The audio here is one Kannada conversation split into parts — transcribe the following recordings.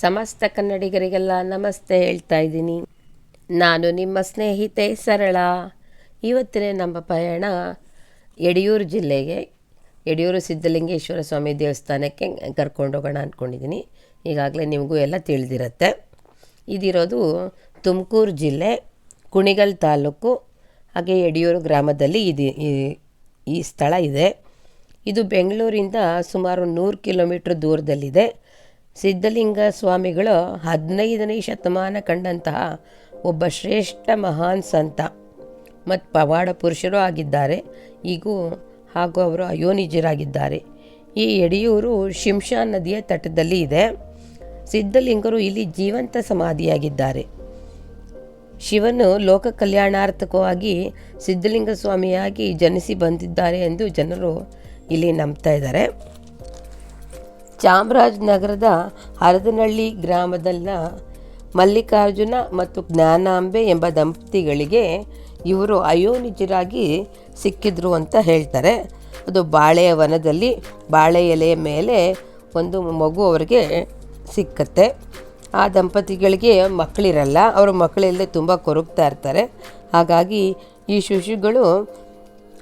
ಸಮಸ್ತ ಕನ್ನಡಿಗರಿಗೆಲ್ಲ ನಮಸ್ತೆ ಹೇಳ್ತಾ ಇದ್ದೀನಿ. ನಾನು ನಿಮ್ಮ ಸ್ನೇಹಿತೆ ಸರಳ. ಇವತ್ತಿನ ನಮ್ಮ ಪಯಣ ಯಡಿಯೂರು ಜಿಲ್ಲೆಗೆ ಯಡಿಯೂರು ಸಿದ್ಧಲಿಂಗೇಶ್ವರ ಸ್ವಾಮಿ ದೇವಸ್ಥಾನಕ್ಕೆ ಕರ್ಕೊಂಡೋಗೋಣ ಅಂದ್ಕೊಂಡಿದ್ದೀನಿ ಈಗಾಗಲೇ ನಿಮಗೂ ಎಲ್ಲ ತಿಳಿದಿರುತ್ತೆ. ಇದಿರೋದು ತುಮಕೂರು ಜಿಲ್ಲೆ, ಕುಣಿಗಲ್ ತಾಲೂಕು, ಹಾಗೆ ಯಡಿಯೂರು ಗ್ರಾಮದಲ್ಲಿ ಇದು ಈ- ಸ್ಥಳ ಇದೆ. ಇದು ಬೆಂಗಳೂರಿಂದ ಸುಮಾರು ನೂರು ಕಿಲೋಮೀಟ್ರ್ ದೂರದಲ್ಲಿದೆ. ಸಿದ್ಧಲಿಂಗ ಸ್ವಾಮಿಗಳು ಹದಿನೈದನೇ ಶತಮಾನ ಕಂಡಂತಹ ಒಬ್ಬ ಶ್ರೇಷ್ಠ ಮಹಾನ್ ಸಂತ. ಮತ್ತು ಪವಾಡ ಪುರುಷರೂ ಆಗಿದ್ದಾರೆ. ಈಗೂ ಹಾಗೂ ಅವರು ಅಯೋನಿಜರಾಗಿದ್ದಾರೆ. ಈ ಯಡಿಯೂರು ಶಿಂಷಾ ನದಿಯ ತಟದಲ್ಲಿ ಇದೆ. ಸಿದ್ಧಲಿಂಗರು ಇಲ್ಲಿ ಜೀವಂತ ಸಮಾಧಿಯಾಗಿದ್ದಾರೆ. ಶಿವನು ಲೋಕ ಕಲ್ಯಾಣಾರ್ಥಕವಾಗಿ ಸಿದ್ಧಲಿಂಗ ಸ್ವಾಮಿಯಾಗಿ ಜನಿಸಿ ಬಂದಿದ್ದಾರೆ ಎಂದು ಜನರು ಇಲ್ಲಿ ನಂಬ್ತಾ ಇದ್ದಾರೆ. ಚಾಮರಾಜನಗರದ ಹರದನಹಳ್ಳಿ ಗ್ರಾಮದಲ್ಲ ಮಲ್ಲಿಕಾರ್ಜುನ ಮತ್ತು ಜ್ಞಾನಾಂಬೆ ಎಂಬ ದಂಪತಿಗಳಿಗೆ ಇವರು ಅಯೋನಿಜರಾಗಿ ಸಿಕ್ಕಿದ್ರು ಅಂತ ಹೇಳ್ತಾರೆ. ಅದು ಬಾಳೆಯ ವನದಲ್ಲಿ ಬಾಳೆ ಎಲೆಯ ಮೇಲೆ ಒಂದು ಮಗು ಅವರಿಗೆ ಸಿಕ್ಕತ್ತೆ. ಆ ದಂಪತಿಗಳಿಗೆ ಮಕ್ಕಳಿರಲ್ಲ, ಅವರು ಮಕ್ಕಳಿಲ್ಲದೆ ತುಂಬ ಕೊರಗ್ತಾ ಇರ್ತಾರೆ. ಹಾಗಾಗಿ ಈ ಶಿಶುಗಳು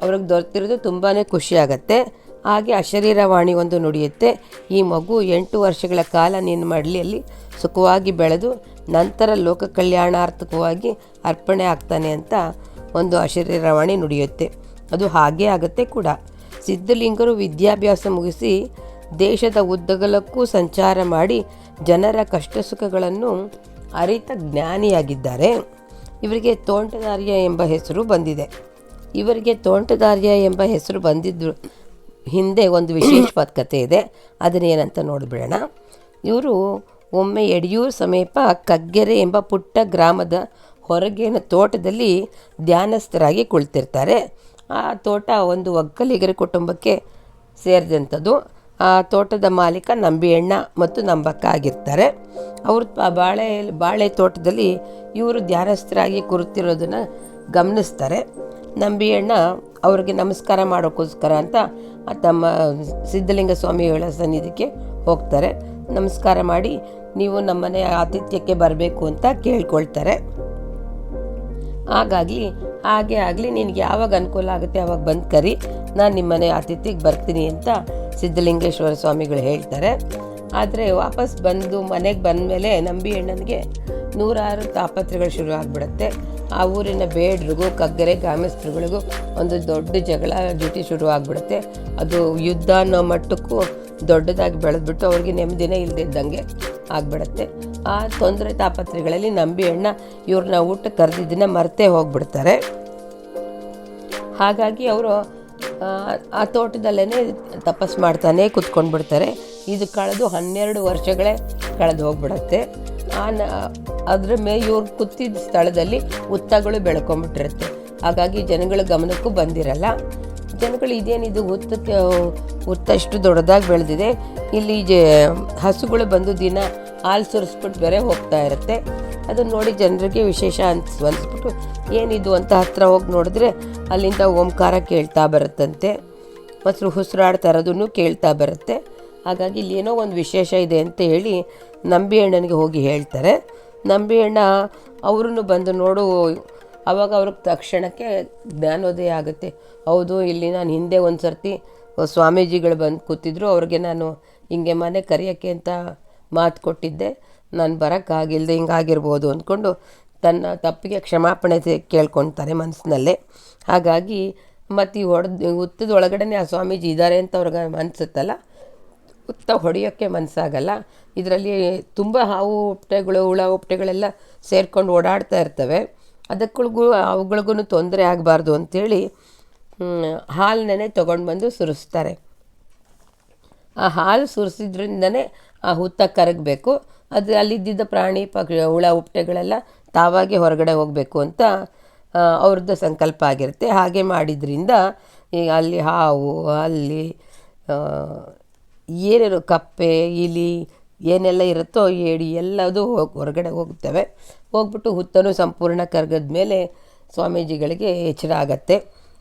ಅವ್ರಿಗೆ ದೊರೆತಿರೋದು ತುಂಬಾ ಖುಷಿಯಾಗತ್ತೆ ಹಾಗೆ ಅಶರೀರವಾಣಿ ಒಂದು ನುಡಿಯುತ್ತೆ. ಈ ಮಗು ಎಂಟು ವರ್ಷಗಳ ಕಾಲ ನಿನ್ನ ಮಡಲಿಯಲ್ಲಿ ಸುಖವಾಗಿ ಬೆಳೆದು ನಂತರ ಲೋಕ ಕಲ್ಯಾಣಾರ್ಥಕವಾಗಿ ಅರ್ಪಣೆ ಆಗ್ತಾನೆ ಅಂತ ಒಂದು ಅಶರೀರವಾಣಿ ನುಡಿಯುತ್ತೆ. ಅದು ಹಾಗೇ ಆಗುತ್ತೆ ಕೂಡ. ಸಿದ್ಧಲಿಂಗರು ವಿದ್ಯಾಭ್ಯಾಸ ಮುಗಿಸಿ ದೇಶದ ಉದ್ದಗಲಕ್ಕೂ ಸಂಚಾರ ಮಾಡಿ ಜನರ ಕಷ್ಟ ಸುಖಗಳನ್ನು ಅರಿತ ಜ್ಞಾನಿಯಾಗಿದ್ದಾರೆ. ಇವರಿಗೆ ತೋಂಟದಾರ್ಯ ಎಂಬ ಹೆಸರು ಬಂದಿದೆ. ಇವರಿಗೆ ತೋಂಟದಾರ್ಯ ಎಂಬ ಹೆಸರು ಬಂದಿದ್ದು ಹಿಂದೆ ಒಂದು ವಿಶೇಷವಾದ ಕಥೆ ಇದೆ. ಅದನ್ನೇನಂತ ನೋಡಿಬಿಡೋಣ ಇವರು ಒಮ್ಮೆ ಯಡಿಯೂರು ಸಮೀಪ ಕಗ್ಗೆರೆ ಎಂಬ ಪುಟ್ಟ ಗ್ರಾಮದ ಹೊರಗಿನ ತೋಟದಲ್ಲಿ ಧ್ಯಾನಸ್ಥರಾಗಿ ಕುಳಿತಿರ್ತಾರೆ. ಆ ತೋಟ ಒಂದು ಒಕ್ಕಲಿಗರ ಕುಟುಂಬಕ್ಕೆ ಸೇರಿದಂಥದ್ದು. ಆ ತೋಟದ ಮಾಲೀಕ ನಂಬಿಯಣ್ಣ ಮತ್ತು ನಂಬಕ್ಕ ಆಗಿರ್ತಾರೆ. ಅವರು ಬಾಳೆ ಬಾಳೆ ತೋಟದಲ್ಲಿ ಇವರು ಧ್ಯಾನಸ್ಥರಾಗಿ ಕುರುತಿರೋದನ್ನು ಗಮನಿಸ್ತಾರೆ. ನಂಬಿಯಣ್ಣ ಅವ್ರಿಗೆ ನಮಸ್ಕಾರ ಮಾಡೋಕ್ಕೋಸ್ಕರ ಅಂತ ತಮ್ಮ ಸಿದ್ಧಲಿಂಗ ಸ್ವಾಮಿಗಳ ಸನ್ನಿಧಿಗೆ ಹೋಗ್ತಾರೆ. ನಮಸ್ಕಾರ ಮಾಡಿ, ನೀವು ನಮ್ಮನೆ ಆತಿಥ್ಯಕ್ಕೆ ಬರಬೇಕು ಅಂತ ಕೇಳ್ಕೊಳ್ತಾರೆ. ಹಾಗಾಗಿ, ಹಾಗೆ ಆಗಲಿ, ನಿನಗೆ ಯಾವಾಗ ಅನುಕೂಲ ಆಗುತ್ತೆ ಅವಾಗ ಬಂದು ಕರಿ. ನಾನು ನಿಮ್ಮನೆ ಆತಿಥ್ಯಕ್ಕೆ ಬರ್ತೀನಿ ಅಂತ ಸಿದ್ಧಲಿಂಗೇಶ್ವರ ಸ್ವಾಮಿಗಳು ಹೇಳ್ತಾರೆ. ಆದರೆ ವಾಪಸ್ ಬಂದು ಮನೆಗೆ ಬಂದಮೇಲೆ ನಂಬಿ ಅಣ್ಣನಿಗೆ ನೂರಾರು ತಾಪತ್ರೆಗಳು ಶುರು ಆಗಿಬಿಡುತ್ತೆ ಆ ಊರಿನ ಬೇಡ್ರಿಗೂ, ಕಗ್ಗರೆ, ಗ್ರಾಮಸ್ಥರುಗಳಿಗೂ ಒಂದು ದೊಡ್ಡ ಜಗಳ ಜುಟಿ ಶುರು ಆಗಿಬಿಡುತ್ತೆ ಅದು ಯುದ್ಧ ಅನ್ನೋ ಮಟ್ಟಕ್ಕೂ ದೊಡ್ಡದಾಗಿ ಬೆಳೆದ್ಬಿಟ್ಟು ಅವ್ರಿಗೆ ನೆಮ್ಮದಿನೇ ಇಲ್ಲದಿದ್ದಂಗೆ ಆಗಿಬಿಡುತ್ತೆ. ಆ ತೊಂದರೆ ತಾಪತ್ರೆಗಳಲ್ಲಿ ನಂಬಿ ಅಣ್ಣ ಇವ್ರನ್ನ ಊಟ ಕರೆದಿದ್ದನ್ನ ಮರೆತೇ ಹೋಗ್ಬಿಡ್ತಾರೆ. ಹಾಗಾಗಿ ಅವರು, ಆ ತೋಟದಲ್ಲೇ ತಪಸ್ ಮಾಡ್ತಾನೆ ಕುತ್ಕೊಂಡ್ಬಿಡ್ತಾರೆ. ಇದು ಕಳೆದು ಹನ್ನೆರಡು ವರ್ಷಗಳೇ ಕಳೆದು ಹೋಗ್ಬಿಡತ್ತೆ. ಅದ್ರ ಮೇ ಇವ್ರು ಕೂತಿದ್ದ ಸ್ಥಳದಲ್ಲಿ ಹುತ್ತಗಳು ಬೆಳ್ಕೊಂಬಿಟ್ಟಿರುತ್ತೆ. ಹಾಗಾಗಿ ಜನಗಳ ಗಮನಕ್ಕೂ ಬಂದಿರಲ್ಲ. ಜನಗಳು ಇದೇನಿದು ಹುತ್ತಕ್ಕೆ ಹುತ್ತಷ್ಟು ದೊಡ್ಡದಾಗಿ ಬೆಳೆದಿದೆ. ಇಲ್ಲಿ ಜ, ಹಸುಗಳು ಬಂದು ದಿನ ಹಾಲು ಸುರಿಸ್ಬಿಟ್ಟು ಬೇರೆ ಹೋಗ್ತಾ ಇರುತ್ತೆ. ಅದನ್ನು ನೋಡಿ ಜನರಿಗೆ ವಿಶೇಷ ಅನ್ಸ್, ಅನ್ಸ್ಬಿಟ್ಟು ಏನಿದು ಅಂತ ಹತ್ತಿರ ಹೋಗಿ ನೋಡಿದ್ರೆ ಅಲ್ಲಿಂದ ಓಂಕಾರ ಕೇಳ್ತಾ ಬರುತ್ತಂತೆ. ಮೊಸರು ಉಸಿರಾಡ್ತಾ ಇರೋದನ್ನು ಕೇಳ್ತಾ ಬರುತ್ತೆ. ಹಾಗಾಗಿ ಇಲ್ಲಿ ಏನೋ ಒಂದು ವಿಶೇಷ ಇದೆ ಅಂತ ಹೇಳಿ ನಂಬಿ ಅಣ್ಣನಿಗೆ ಹೋಗಿ ಹೇಳ್ತಾರೆ. ನಂಬಿ ಅಣ್ಣ ಅವರನ್ನು ಬಂದು ನೋಡು, ಅವಾಗ ಅವ್ರಿಗೆ ತಕ್ಷಣಕ್ಕೆ ಜ್ಞಾನೋದಯ ಆಗುತ್ತೆ. ಹೌದು, ಇಲ್ಲಿ ನಾನು ಹಿಂದೆ ಒಂದು ಸರ್ತಿ ಸ್ವಾಮೀಜಿಗಳು ಬಂದು ಕೂತಿದ್ರು, ಅವ್ರಿಗೆ ನಾನು ಹಿಂಗೆ ಮನೆ ಕರೆಯೋಕ್ಕೆ ಅಂತ ಮಾತು ಕೊಟ್ಟಿದ್ದೆ. ನಾನು ಬರೋಕ್ಕಾಗಿಲ್ಲದೆ ಹಿಂಗಾಗಿರ್ಬೋದು ಅಂದ್ಕೊಂಡು ತನ್ನ ತಪ್ಪಿಗೆ ಕ್ಷಮಾಪಣೆ ಕೇಳ್ಕೊತಾರೆ ಮನಸ್ಸಿನಲ್ಲೇ ಹಾಗಾಗಿ ಮತ್ತು ಈ ಹೊಡೆದು ಹುತ್ತದ ಆ ಸ್ವಾಮೀಜಿ ಇದ್ದಾರೆ ಅಂತ ಅವ್ರಿಗೆ ಅನಿಸುತ್ತಲ್ಲ ಹುತ್ತ ಹೊಡೆಯೋಕ್ಕೆ ಮನಸ್ಸಾಗಲ್ಲ. ಇದರಲ್ಲಿ ತುಂಬ ಹಾವು ಉಪ್ಟೆಗಳು ಹುಳ ಉಪ್ಟೆಗಳೆಲ್ಲ ಸೇರ್ಕೊಂಡು ಓಡಾಡ್ತಾ ಇರ್ತವೆ. ಅದಕ್ಕಳಿಗೂ ಅವುಗಳಿಗೂ ತೊಂದರೆ ಆಗಬಾರ್ದು ಅಂಥೇಳಿ ಹಾಲನ್ನೇ ತೊಗೊಂಡು ಬಂದು ಸುರಿಸ್ತಾರೆ. ಆ ಹಾಲು ಸುರಿಸಿದ್ರಿಂದನೇ ಆ ಹುತ್ತ ಕರಗಬೇಕು. ಅದು ಅಲ್ಲಿದ್ದಿದ್ದ ಪ್ರಾಣಿ, ಪಕ್ಷಿ, ಹುಳ ಉಪ್ಟೆಗಳೆಲ್ಲ ತಾವಾಗೆ ಹೊರಗಡೆ ಹೋಗಬೇಕು ಅಂತ ಅವ್ರದ್ದು ಸಂಕಲ್ಪ ಆಗಿರುತ್ತೆ. ಹಾಗೆ ಮಾಡಿದ್ರಿಂದ ಈಗ ಅಲ್ಲಿ ಹಾವು, ಅಲ್ಲಿ ಏನೇನು ಕಪ್ಪೆ, ಇಲಿ, ಏನೆಲ್ಲ ಇರುತ್ತೋ ಏಡಿ ಎಲ್ಲದು ಹೋಗಿ ಹೊರಗಡೆ ಹೋಗುತ್ತವೆ. ಹೋಗ್ಬಿಟ್ಟು ಹುತ್ತನು ಸಂಪೂರ್ಣ ಕರ್ಗದ ಮೇಲೆ ಸ್ವಾಮೀಜಿಗಳಿಗೆ ಎಚ್ಚರ ಆಗತ್ತೆ.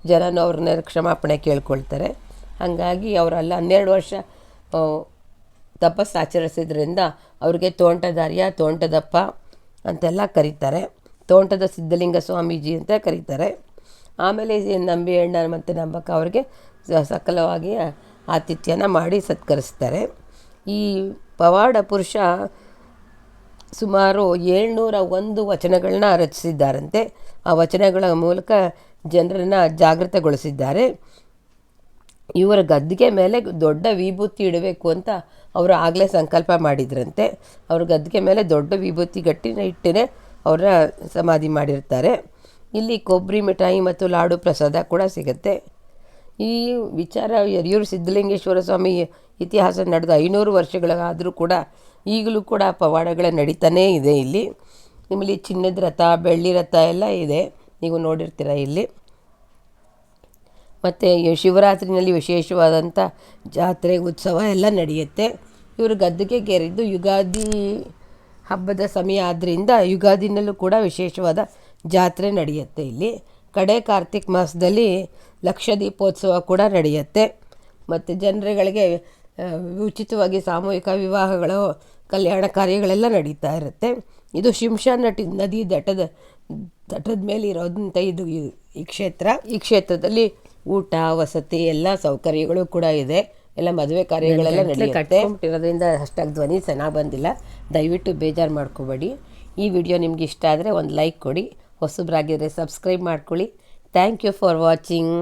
ಜನನು ಅವ್ರನ್ನ ಕ್ಷಮಾಪಣೆ ಕೇಳ್ಕೊಳ್ತಾರೆ. ಹಾಗಾಗಿ ಅವರೆಲ್ಲ ಹನ್ನೆರಡು ವರ್ಷ ತಪಸ್ಸು ಆಚರಿಸಿದ್ರಿಂದ ಅವ್ರಿಗೆ ತೋಂಟದಾರ್ಯ, ತೋಂಟದಪ್ಪ ಅಂತೆಲ್ಲ ಕರೀತಾರೆ. ತೋಂಟದ ಸಿದ್ಧಲಿಂಗ ಸ್ವಾಮೀಜಿ ಅಂತ ಕರೀತಾರೆ. ಆಮೇಲೆ ನಂಬಿ ಅಣ್ಣ ಮತ್ತು ನಂಬಕ್ಕ ಅವ್ರಿಗೆ ಸಕಲವಾಗಿ ಆತಿಥ್ಯನ ಮಾಡಿ ಸತ್ಕರಿಸ್ತಾರೆ. ಈ ಪವಾಡ ಪುರುಷ ಸುಮಾರು ಏಳ್ನೂರ ಒಂದು ವಚನಗಳನ್ನ ರಚಿಸಿದ್ದಾರಂತೆ. ಆ ವಚನಗಳ ಮೂಲಕ ಜನರನ್ನು ಜಾಗೃತಗೊಳಿಸಿದ್ದಾರೆ. ಇವರ ಗದ್ದಿಗೆ ಮೇಲೆ ದೊಡ್ಡ ವಿಭೂತಿ ಇಡಬೇಕು ಅಂತ ಅವರು ಆಗಲೇ ಸಂಕಲ್ಪ ಮಾಡಿದ್ರಂತೆ. ಅವ್ರ ಗದ್ದಿಗೆ ಮೇಲೆ ದೊಡ್ಡ ವಿಭೂತಿ ಗಟ್ಟಿನ ಇಟ್ಟಿನೇ ಅವರ ಸಮಾಧಿ ಮಾಡಿರ್ತಾರೆ. ಇಲ್ಲಿ ಕೊಬ್ಬರಿ ಮಿಠಾಯಿ ಮತ್ತು ಲಾಡು ಪ್ರಸಾದ ಕೂಡ ಸಿಗುತ್ತೆ. ಈ ವಿಚಾರ ಯರಿಯೂರು ಸಿದ್ಧಲಿಂಗೇಶ್ವರ ಸ್ವಾಮಿ ಇತಿಹಾಸ ನಡೆದ ಐನೂರು ವರ್ಷಗಳಾದರೂ ಕೂಡ ಈಗಲೂ ಕೂಡ ಪವಾಡಗಳು ನಡೀತಾನೇ ಇದೆ ಇಲ್ಲಿ. ನಿಮ್ಮಲ್ಲಿ ಚಿನ್ನದ ರಥ, ಬೆಳ್ಳಿ ರಥ ಎಲ್ಲ ಇದೆ. ನೀವು ನೋಡಿರ್ತೀರ ಇಲ್ಲಿ. ಮತ್ತು ಶಿವರಾತ್ರಿನಲ್ಲಿ ವಿಶೇಷವಾದಂಥ ಜಾತ್ರೆ, ಉತ್ಸವ ಎಲ್ಲ ನಡೆಯುತ್ತೆ. ಇವರು ಗದ್ದುಗೆ ಗೆರೆದು ಯುಗಾದಿ ಹಬ್ಬದ ಸಮಯ ಆದ್ದರಿಂದ ಯುಗಾದಿನಲ್ಲೂ ಕೂಡ ವಿಶೇಷವಾದ ಜಾತ್ರೆ ನಡೆಯುತ್ತೆ ಇಲ್ಲಿ. ಕಡೆ ಕಾರ್ತಿಕ್ ಮಾಸದಲ್ಲಿ ಲಕ್ಷ ದೀಪೋತ್ಸವ ಕೂಡ ನಡೆಯುತ್ತೆ. ಮತ್ತು ಜನರುಗಳಿಗೆ ಉಚಿತವಾಗಿ ಸಾಮೂಹಿಕ ವಿವಾಹಗಳು ಕಲ್ಯಾಣ ಕಾರ್ಯಗಳೆಲ್ಲ ನಡೀತಾ ಇರುತ್ತೆ. ಇದು ಶಿಂಷಾ ನಟಿ ನದಿ ದಟದ ದಟದ ಮೇಲೆ ಇರೋದಂಥ ಇದು ಈ- ಈ ಕ್ಷೇತ್ರ. ಈ ಕ್ಷೇತ್ರದಲ್ಲಿ ಊಟ ವಸತಿ ಎಲ್ಲ ಸೌಕರ್ಯಗಳು ಕೂಡ ಇದೆ. ಎಲ್ಲ ಮದುವೆ ಕಾರ್ಯಗಳೆಲ್ಲ ನಡೆಯುತ್ತೆ. ಇರೋದ್ರಿಂದ ಅಷ್ಟಾಗಿ ಧ್ವನಿ ಚೆನ್ನಾಗಿ ಬಂದಿಲ್ಲ. ದಯವಿಟ್ಟು ಬೇಜಾರು ಮಾಡ್ಕೋಬೇಡಿ. ಈ ವಿಡಿಯೋ ನಿಮ್ಗೆ ಇಷ್ಟ ಆದರೆ ಒಂದು ಲೈಕ್ ಕೊಡಿ. ಹೊಸಬ್ರಾಗಿದ್ದರೆ ಸಬ್ಸ್ಕ್ರೈಬ್ ಮಾಡ್ಕೊಳ್ಳಿ. Thank you for watching